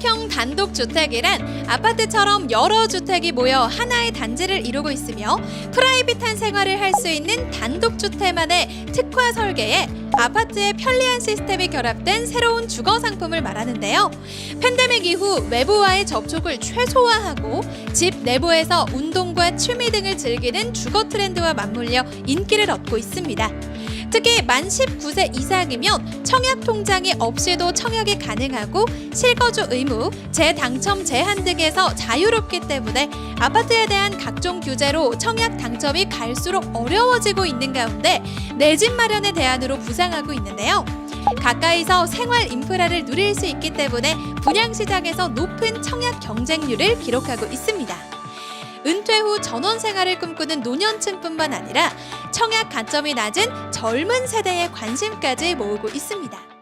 청약형 단독 주택이란 아파트처럼 여러 주택이 모여 하나의 단지를 이루고 있으며 프라이빗한 생활을 할 수 있는 단독 주택만의 특화 설계에 아파트의 편리한 시스템이 결합된 새로운 주거 상품을 말하는데요. 팬데믹 이후 외부와의 접촉을 최소화하고 집 내부에서 운동과 취미 등을 즐기는 주거 트렌드와 맞물려 인기를 얻고 있습니다. 특히 만 19세 이상이면 청약 통장이 없이도 청약이 가능하고 실거주 의무, 재당첨 제한 등에서 자유롭기 때문에 아파트에 대한 각종 규제로 청약 당첨이 갈수록 어려워지고 있는 가운데 내 집 마련의 대안으로 부상하고 있는데요. 가까이서 생활 인프라를 누릴 수 있기 때문에 분양 시장에서 높은 청약 경쟁률을 기록하고 있습니다. 은퇴 후 전원 생활을 꿈꾸는 노년층뿐만 아니라 청약 가점이 낮은 젊은 세대의 관심까지 모으고 있습니다.